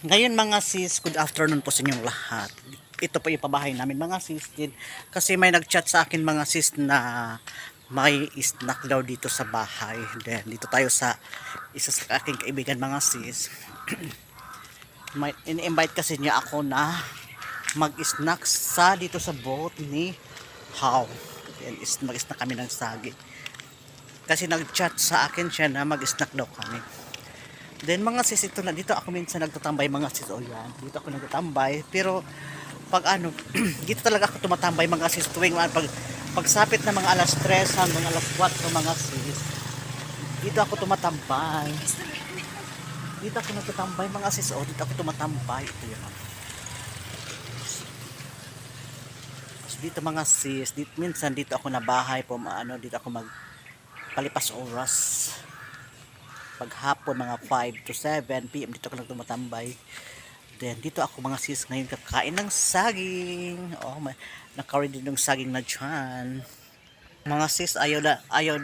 Ngayon mga sis, good afternoon po sa inyong lahat. Ito po yung pabahay namin mga sis din. Kasi may nagchat sa akin mga sis na may snack daw dito sa bahay. Then dito tayo sa isa sa aking kaibigan mga sis. may ini-invite kasi niya ako na mag-snack sa dito sa boat ni How. Then mag-snack kami ng saging. Kasi nag-chat sa akin siya na mag-snack daw kami. Then mga sis, ito na, dito ako minsan nagtatambay mga sis, o yan, dito ako nagtatambay, pero pag ano, dito talaga ako tumatambay mga sis tuwing pag, pagsapit na mga alas 3 hanggang alas 4 mga sis, dito ako tumatambay. Dito ako nagtatambay mga sis, o dito ako tumatambay, ito yan. Tapos dito mga sis, dito, minsan dito ako na bahay po, ano, dito ako mag palipas oras paghapon mga 5 to 7 p.m. dito ako lang tumatambay. Then dito ako mga sis ngayon kakain ng saging. Oh, may naka-ready ng saging na dyan. Mga sis ayaw da ayaw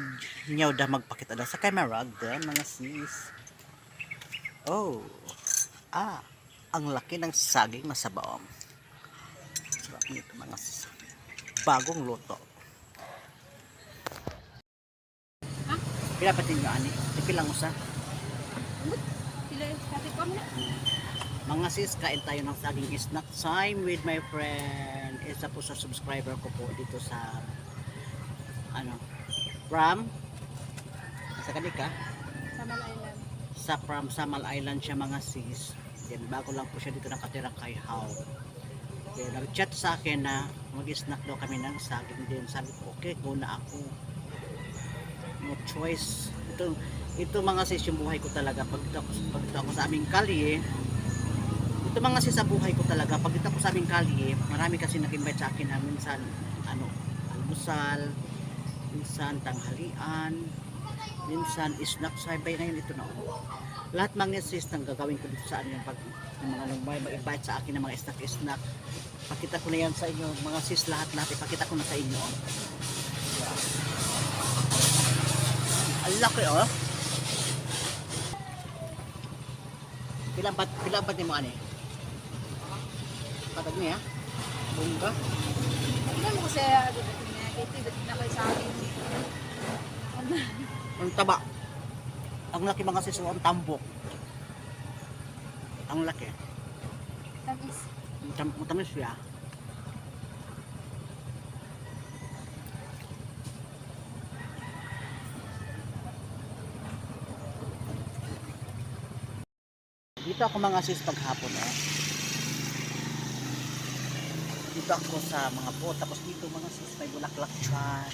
niyaw da magpakita da sa camera then mga sis. Oh. Ah, ang laki ng saging na sa baom. Sarap nito mga sis. Bagong luto. Pinapatin nyo ani? Ipilang mo sa? Sila kasi ko na. Mga sis, kain tayo ng saging snack time with my friend. Isa po sa subscriber ko po dito sa ano, from sa kanika, Sa Malaylan. sa from Samal Island siya mga sis. Then bago lang po siya dito nakatira kay How. Then nag-chat sa akin na mag-snack daw kami ng saging din. Sabi ko, okay, go na ako. No choice. Ito, ito mga sis yung buhay ko talaga. Pag ako- pag dito ako sa aming kalye, ito mga sis sa buhay ko talaga. Pag dito ako sa aming kalye, marami kasi nag-invite sa akin na minsan, ano, almusal, minsan tanghalian, minsan snack sabay ngayon ito na ako. Lahat mga sis nang gagawin ko dito sa yung pag yung mga nang may mag-invite sa akin ng mga snack snack. Pakita ko na yan sa inyo, mga sis lahat lahat ipakita ko na sa inyo. Ang laki oh. Pilang bat pilang bat mo ani? Patag niya. Bungga. Ano mo kasi ano niya, ito na kayo sa akin. Ang taba. Ang laki mga sis oh, ang tambok. Ang laki. Tapos, Tam matamis siya. Dito ako mga sis paghapon eh. Dito ako sa mga po. Tapos dito mga sis may bulaklak dyan.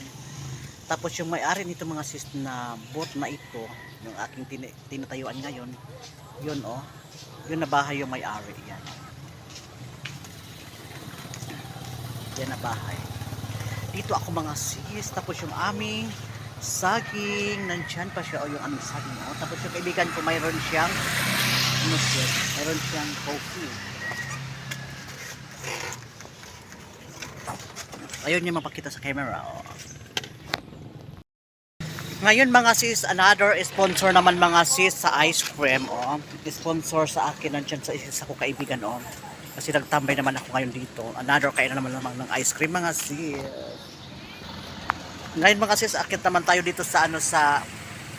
Tapos yung may-ari nito mga sis na boat na ito, yung aking tin- tinatayuan ngayon, yun oh, yun na bahay yung may-ari. Yan. Yan na bahay. Dito ako mga sis, tapos yung aming saging, nandyan pa siya, o yung aming saging, o. Tapos yung kaibigan ko, mayroon siyang, ano siya, mayroon siyang coffee. Ayun niya mapakita sa camera, o. Ngayon mga sis, another sponsor naman mga sis sa ice cream, o. Sponsor sa akin, nandyan sa isa ko kaibigan, o. Kasi nagtambay naman ako ngayon dito. Another kain naman naman ng ice cream mga sis. Ngayon mga sis, akit naman tayo dito sa ano sa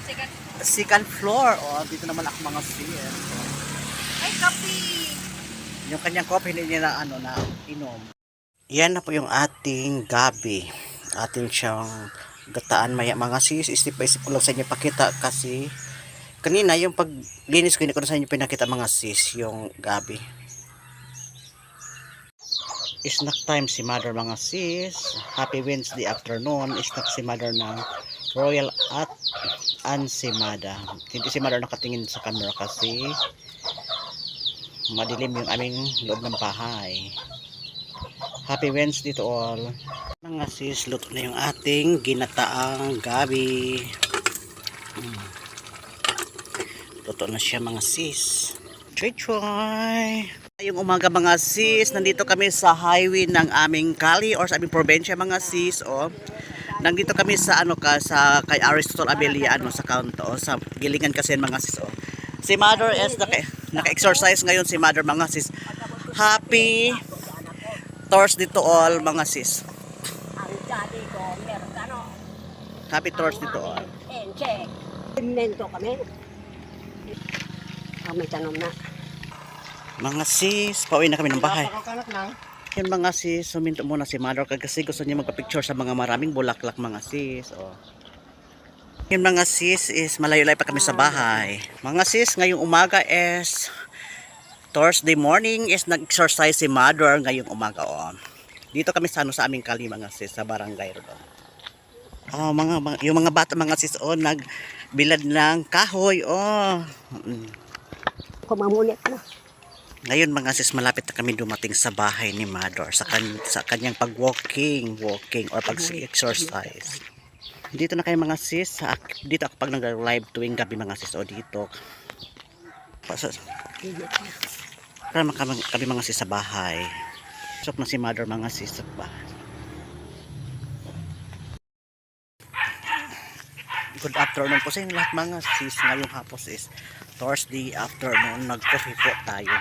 second. second floor. Oh, dito naman ako mga sis. Ay, kape! Yung kanyang coffee hindi niya na ano na inom. Yan na po yung ating gabi. Atin siyang gataan maya mga sis. Isip pa isip ko lang sa inyo pakita kasi kanina yung paglinis ko hindi ko na sa inyo pinakita mga sis yung gabi. Snack time si mother mga sis. Happy Wednesday afternoon. Snack si mother ng Royal at Ansimada. Hindi si mother nakatingin sa camera kasi madilim yung aming loob ng bahay. Happy Wednesday to all. Mga sis, luto na yung ating ginataang gabi. Mm. Luto na siya mga sis. Choy choy! Ngayong umaga mga sis, nandito kami sa highway ng aming Cali or sa aming probinsya mga sis. Oh. Nandito kami sa ano ka sa kay Aristotle Abelia ano sa kanto oh, sa gilingan kasi mga sis. Oh. Si Mother is the Naka-exercise ngayon si mother mga sis. Happy Thursday to all mga sis. Happy Thursday to all. And check. Mento kami. Ah, may tanong na. Mga sis, pauwi na kami ng bahay. Yan mga sis, suminto muna si mother kasi gusto niya magpa-picture sa mga maraming bulaklak mga sis. Oh. Yan mga sis is malayo-layo pa kami sa bahay. Mga sis, ngayong umaga is Thursday morning is nag-exercise si mother ngayong umaga. Oh. Dito kami sa ano sa aming kali mga sis sa barangay ro. Oh, mga, mga yung mga bata mga sis oh nagbilad ng kahoy oh. Mm. Kumamulit na. Ngayon mga sis, malapit na kami dumating sa bahay ni Mador sa, kan sa kanyang pag-walking, walking or pag-exercise. Dito na kayo mga sis, dito ako pag nag-live tuwing gabi mga sis o dito. Pa- sa- Para kami, kami mga sis sa bahay. Pasok na si Mother mga sis sa bahay. Good afternoon po sa inyo lahat mga sis. Ngayong hapos is Thursday afternoon. Nag-coffee po tayo.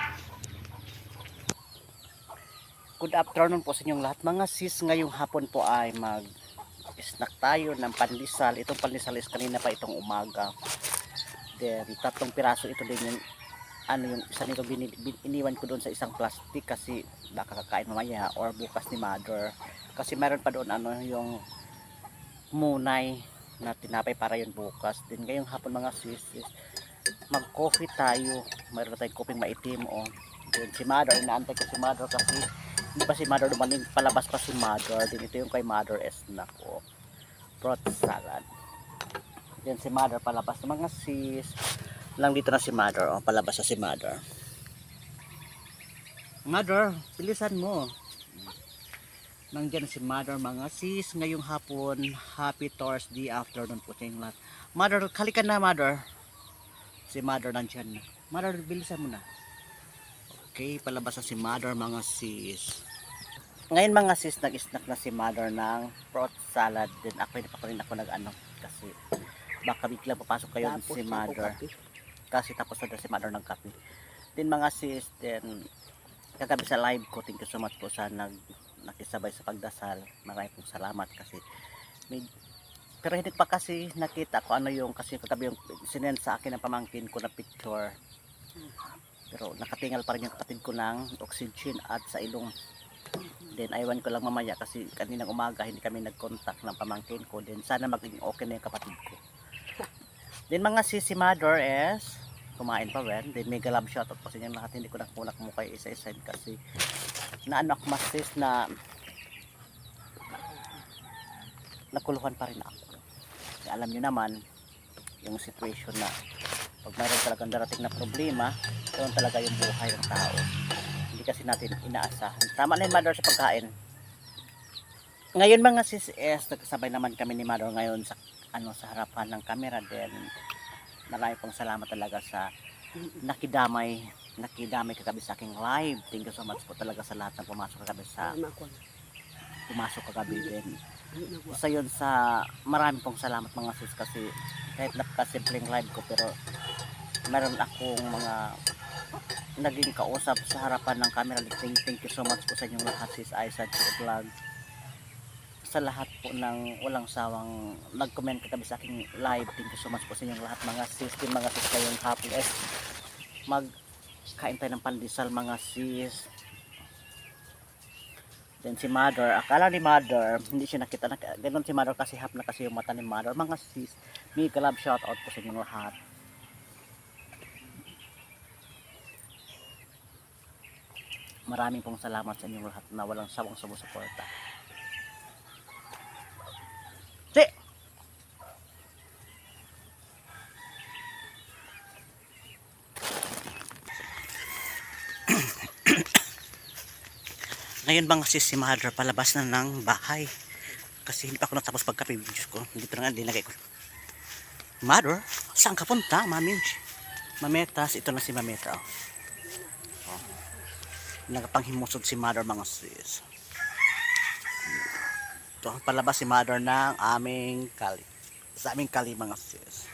Good afternoon po sa inyong lahat mga sis. Ngayong hapon po ay mag snack tayo ng pandesal. Itong pandesal is kanina pa itong umaga. Then tatlong piraso ito din yung ano yung isa nito iniwan ko doon sa isang plastic kasi baka kakain mamaya or bukas ni mother kasi meron pa doon ano yung munay na tinapay para yun bukas din ngayong hapon mga sis is mag coffee tayo mayroon tayong coffee maitim o then si mother inaantay ko si mother kasi hindi pa si mother dumating palabas pa si mother din ito yung kay mother snack o fruit salad yan si mother palabas mga sis lang dito na si mother o palabas na si mother mother bilisan mo Nandiyan si Mother mga sis ngayong hapon. Happy Thursday afternoon po sa lahat. Mother, halika na Mother. Si Mother nandiyan na. Mother, bilisan mo na. Okay, palabas na si Mother mga sis. Ngayon mga sis, nag-snack na si Mother ng fruit salad. Then ako hindi pa ko rin ako nag-ano. Kasi baka biglang papasok kayo Tapos si ako Mother. Kasi tapos na daw si Mother ng kape. Then mga sis, then kagabi sa live ko, thank you so much po sa nag nakisabay sa pagdasal. Maraming pong salamat kasi may, pero hindi pa kasi nakita ko ano yung kasi kagabi yung sinend sa akin ng pamangkin ko na picture. Pero nakatingal pa rin yung kapatid ko ng oxygen at sa ilong. Then aywan ko lang mamaya kasi kaninang umaga hindi kami nag-contact ng pamangkin ko. Then sana maging okay na yung kapatid ko. Then mga sisi mother is kumain pa rin. Then mega love shoutout sa inyo lahat. Hindi ko na kunak mo kayo isa-isa kasi na ano ako masis na nakuluhan pa rin ako. Kasi alam nyo naman yung situation na pag mayroon talagang darating na problema, yun talaga yung buhay ng tao. Hindi kasi natin inaasahan. Tama na yung mother sa pagkain. Ngayon mga sis S, nagkasabay naman kami ni mother ngayon sa ano sa harapan ng camera din. Marami pong salamat talaga sa nakidamay nakidamay kagabi sa aking live. Thank you so much po talaga sa lahat ng pumasok kagabi sa. Pumasok kagabi din. Isa yun sa marami pong salamat mga sis kasi kahit napakasimpleng live ko pero meron akong mga naging kausap sa harapan ng camera. Thank, thank you so much po sa inyong lahat sis Aisa Chio Vlog. Sa lahat po ng walang sawang nag-comment kagabi sa aking live. Thank you so much po sa inyong lahat mga sis. Mga sis kayong happy mag kain tayo ng pandesal mga sis. Then si mother, akala ni mother, hindi siya nakita na, ganun si mother kasi hap na kasi yung mata ni mother. Mga sis, mega love shout out po sa inyong lahat. Maraming pong salamat sa inyong lahat na walang sawang sumusuporta. Si! Ngayon bang si si mother palabas na ng bahay? Kasi hindi pa ako natapos pagkape Diyos ko. Dito na nga dinagay ko. Mother, saan ka punta, mami? Mametas, ito na si Mameta. Oh. Oh. Nagpanghimusod si mother mga sis. Ito ang palabas si mother ng aming kali. Sa aming kali mga sis.